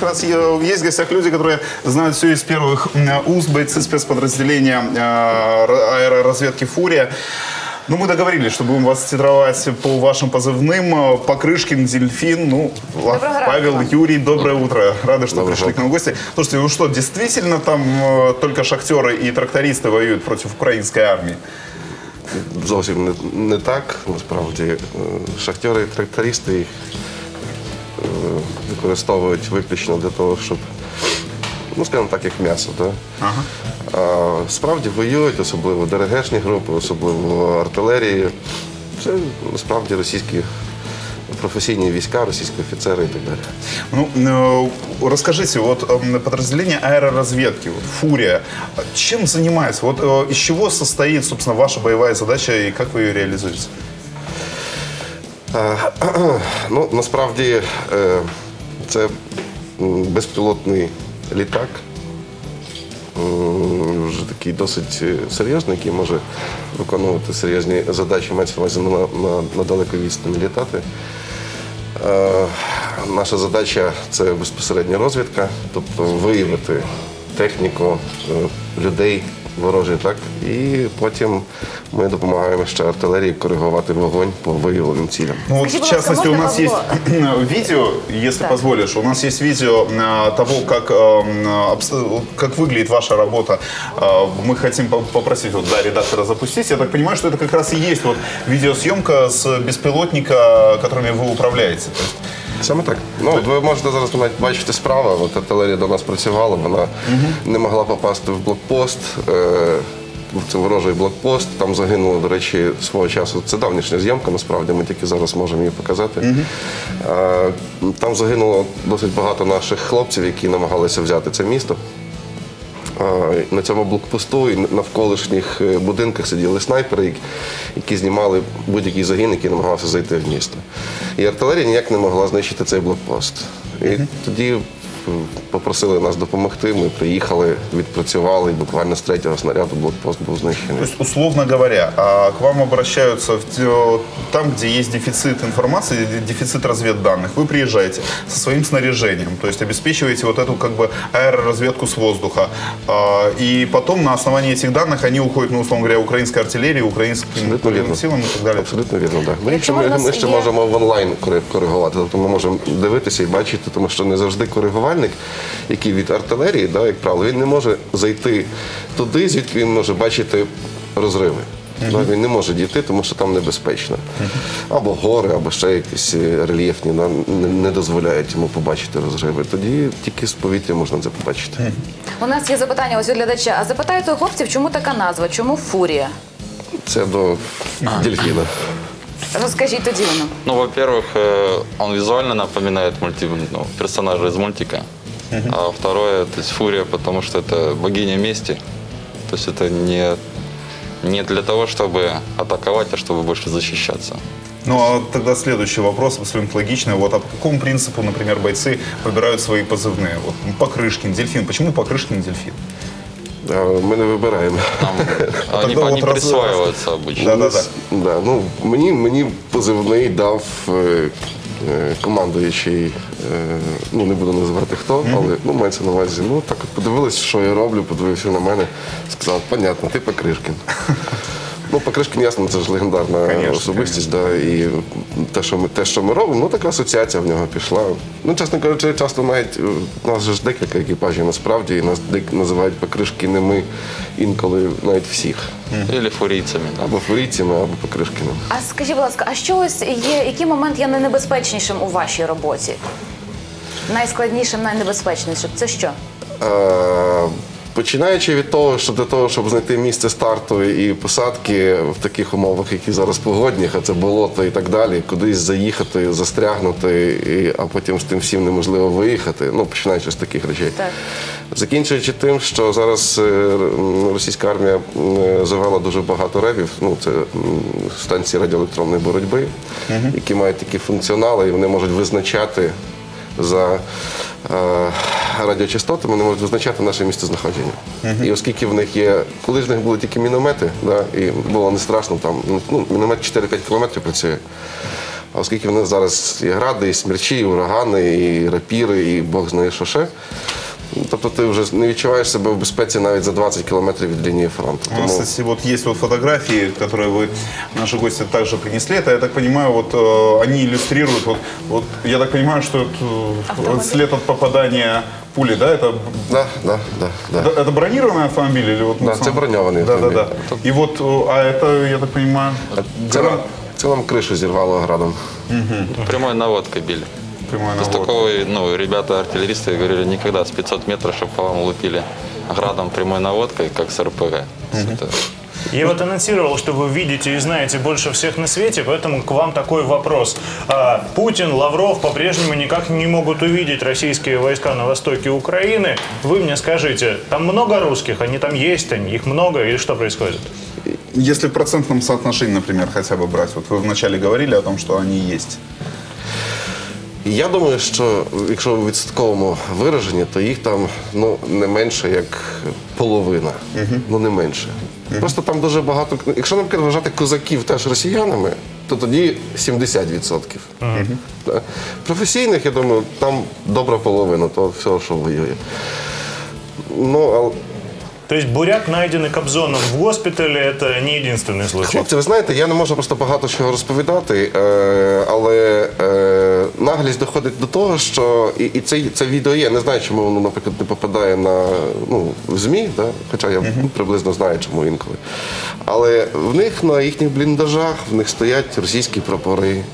как раз э, есть в гостях люди, которые знают все из первых м, уст, бойцы спецподразделения э, ра- аэроразведки «Фурия». Ну, мы договорились, что будем вас титровать по вашим позывным. Э, Покрышкин, Дельфин, ну, ла- Доброго ранку Павел, вам. Юрий, доброе утро. Рады, что Доброго пришли к нам в гости. Слушайте, ну что, действительно там э, только шахтеры и трактористы воюют против украинской армии? Зовсім не, не так. Насправді Е, шахтери і трактористи їх е, використовують виключно для того, щоб, ну скажімо так, як м'ясо. Да? Ага. А справді воюють, особливо ДРГшні групи, особливо артилерії. Це насправді російські професійні війська, російські офіцери і так далі. Ну, э, расскажите, вот эм, подразделение аэроразведки, вот, Фурия, а чем занимается? Вот э, из чего состоит, собственно, ваша боевая задача и как вы ее реализуете? Е, Ну, насправді е, це безпілотний літак. Вже такий досить е, серйозний, який може виконувати серйозні задачі, мається на на, на, відстані літати. Наша задача це безпосередня розвідка, тобто виявити техніку, людей ворожий, так? І потім ми допомагаємо ще артилерії коригувати вогонь по виявленим цілям. Ну вот, в Скажите, пожалуйста, частности, у можно нас вам есть видео, если Так. позволишь, у нас есть видео э, того, как, эм, обс- как выглядит ваша работа. Э, Мы хотим по- попросить вот, да, редактора запустить. Я так понимаю, что это как раз и есть вот видеосъемка с беспилотника, которыми вы управляете. То есть, Саме так. Ну, от ви можете зараз навіть бачити справа. От артилерія до нас працювала, вона не могла попасти в блокпост. Е, це ворожий блокпост. Там загинуло, до речі, свого часу. Це давнішня зйомка, насправді ми тільки зараз можемо її показати. Е, там загинуло досить багато наших хлопців, які намагалися взяти це місто. На цьому блокпосту і навколишніх е, будинках сиділи снайпери, які- знімали будь-який загін, який намагався зайти в місто. І артилерія ніяк не могла знищити цей блокпост. І тоді попросили нас допомогти. Ми приїхали, відпрацювали, і буквально з третього снаряду блокпост був знищений. То есть, условно говоря, а, к вам обращаются в те- там, где есть дефицит информации, де- дефицит разведданных. Вы приезжаете со своим снаряжением, то есть обеспечиваете вот эту как бы аэроразведку с воздуха. А, И потом на основании этих данных они уходят, ну, условно говоря, украинской артиллерии, украинским Абсолютно военным вірно. силам и так далее. Абсолютно вірно, так. Ми, Якщо ще, ми, в нас ми ще є- можемо в онлайн кори- коригувати. Тобто ми можемо дивитися і бачити, тому що не завжди коригувальник, який від артилерії, да, як правило, він не може зайти туди, звідки він може бачити розриви. Да, Він не може дійти, тому що там небезпечно. Або гори, або ще якісь е, рельєфні да, не, не дозволяють йому побачити розриви. Тоді тільки з повітря можна це побачити. У нас є запитання ось від глядача. А запитайте у хлопців, чому така назва? Чому фурія? Це до дельфіна. Розкажіть тоді воно. Ну, во-первых, э, он визуально напоминает мульти... ну, персонажа из мультика. А второе, то есть фурия, потому что это богиня мести. То есть это не, не для того, чтобы атаковать, а чтобы больше защищаться. Ну, а тогда следующий вопрос, абсолютно логичный. Вот а по какому принципу, например, бойцы выбирают свои позывные? Вот Покрышкин, Дельфин. Почему Покрышкин, Дельфин? Ми не вибираємо. Там, они, тогда они вот раз- обычно. Да-да-да. Да, ну, мені, мені позивний дав е, е, командуючий, е, ну не буду називати хто, але ну, мається на увазі. Ну так от подивилися, що я роблю, подивився на мене, сказав, понятно, ти Покришкін. Ну, Покришкін, ясно, це ж легендарна Конечно, особистість, да, і те, що ми те, що ми робимо, ну така асоціація в нього пішла. Ну, чесно кажучи, часто навіть е, у нас же ж декілька екіпажів насправді, і нас дек- називають Покришкіними інколи навіть всіх. Или фурийцами. Да. Або фурійцями, або Покришкіними. А скажіть, будь ласка, а що ось є, який момент є найнебезпечнішим у вашій роботі? Найскладнішим, найнебезпечнішим. Це що? Е, Починаючи від того, що для того, щоб знайти місце старту і посадки в таких умовах, які зараз погодні, а це болото і так далі, кудись заїхати, застрягнути, і, а потім з тим всім неможливо виїхати. Ну, починаючи з таких речей. Так. Закінчуючи тим, що зараз е, російська армія е, завела дуже багато ребів, ну це станції радіоелектронної боротьби, які мають такі функціонали, і вони можуть визначати за радіочастотами, вони можуть визначати наше місце знаходження. І оскільки в них є, коли ж в них були тільки міномети, да, і було не страшно, там ну, міномет 4-5 кілометрів працює. А оскільки в них зараз і гради, і смерчі, і урагани, і рапіри, і Бог знає що ще. ну, Тобто ти вже не відчуваєш себе в безпеці навіть за 20 кілометрів від лінії фронту. У нас, Тому кстати, вот есть вот фотографии, которые вы, наши гости, также принесли. Это, я так понимаю, вот э, они иллюстрируют, вот, вот я так понимаю, что это э, след от попадания пули, да? Это, да, да, да, да. это, это бронированный автомобиль или вот? Да, на это бронированный Да, да, да. автомобиль. И вот, э, а это, я так понимаю, Це нам, це нам кришу зірвало градом. Прямой наводкой били. прямая Есть наводка. такого, ну, ребята артиллеристы говорили, никогда с 500 метров, чтобы по вам лупили градом прямой наводкой, как с РПГ. Это Я вот анонсировал, что вы видите и знаете больше всех на свете, поэтому к вам такой вопрос. А, Путин, Лавров по-прежнему никак не могут увидеть российские войска на востоке Украины. Вы мне скажите, там много русских, они там есть, они, их много, или что происходит? Если в процентном соотношении, например, хотя бы брать, вот вы вначале говорили о том, что они есть. І Я думаю, що якщо в відсотковому вираженні, то їх там ну не менше як половина. Ну не менше. Просто там дуже багато. Якщо, наприклад, вважати козаків теж росіянами, то тоді 70%. Да. Професійних, я думаю, там добра половина того всього, що воює. Ну, але То есть буряк, найденный Кобзоном в госпитале, это не единственный случай. Хлопці, ви знаєте, я не можу просто багато чого розповідати, е, але е, наглість доходить до того, що і, і це, це відео є. Я не знаю, чому воно, наприклад, не попадає на ну, в ЗМІ, да? хоча я приблизно знаю, чому інколи. Але в них на їхніх бліндажах в них стоять російські прапори.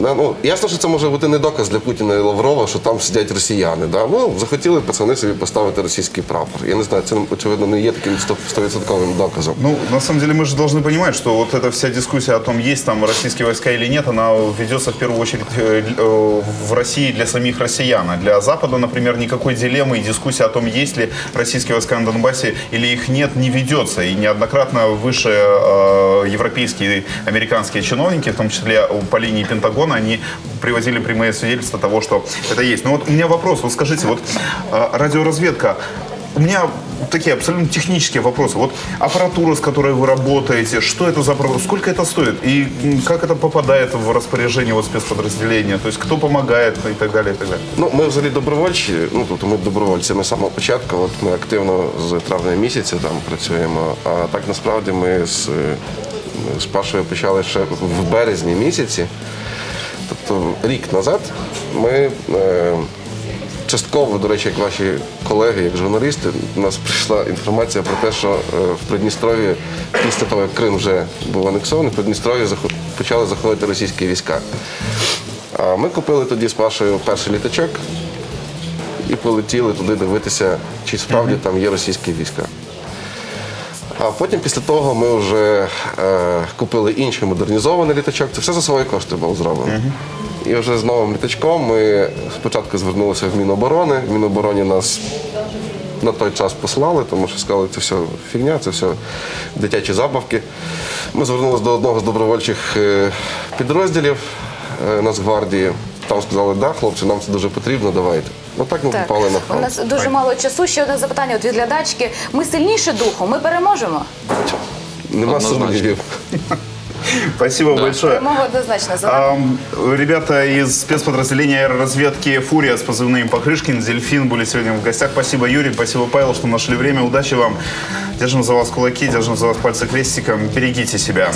Да, ну, ясно, що це може бути не доказ для Путіна і Лаврова, що там сидять росіяни. Да? Ну, захотіли пацани собі поставити російський прапор. Я не знаю, це очевидно не є таким 100% доказом. Ну, на самом деле, мы же должны понимать, что вот эта вся дискуссия о том, есть там российские войска или нет, она ведется в первую очередь э, э, в России для самих россиян. А для Запада, например, никакой дилеммы и дискуссии о том, есть ли российские войска на Донбассе или их нет, не ведется. И неоднократно высшие э, европейские и американские чиновники, в том числе по линии Пентагона, они привозили прямые свидетельства того, что это есть. Но вот у меня вопрос, вот скажите, вот э, радиоразведка, у меня такие абсолютно технические вопросы. Вот аппаратура, с которой вы работаете, что это за аппаратура, сколько это стоит и м, как это попадает в распоряжение вот спецподразделения, то есть кто помогает и так далее, и так далее. Ну, ми взагалі добровольчі, ну тобто ми добровольці з самого початку. От ми активно з травня місяця там працюємо. А так насправді ми з, е, з Пашою почали ще в березні місяці. Рік назад ми е, частково, до речі, як ваші колеги, як журналісти, у нас прийшла інформація про те, що е, в Придністров'ї, після того, як Крим вже був анексований, в Придністров'ї заход- почали заходити російські війська. А ми купили тоді з Пашою перший літачок і полетіли туди дивитися, чи справді там є російські війська. А потім після того ми вже е, купили інший модернізований літачок. Це все за свої кошти було зроблено. І вже з новим літачком ми спочатку звернулися в Міноборони. В Мінобороні нас на той час послали, тому що сказали, це все фігня, це все дитячі забавки. Ми звернулися до одного з добровольчих е, підрозділів е, Нацгвардії. Там сказали, да, хлопці, нам це дуже потрібно, давайте. Отак ми Так, попали на у фронт. нас дуже мало часу. Ще одне запитання от від глядачки. Ми сильніше духом, ми переможемо. Нема Однозначно. сумнівів. Спасибо большое. Перемога однозначно за нами. Ам, Ребята из спецподразделения аэроразведки «Фурия» с позывным Покрышкин, «Дельфин» были сегодня в гостях. Спасибо, Юрий, спасибо, Павел, что нашли время. Удачи вам. Держим за вас кулаки, держим за вас пальцы крестиком. Берегите себя.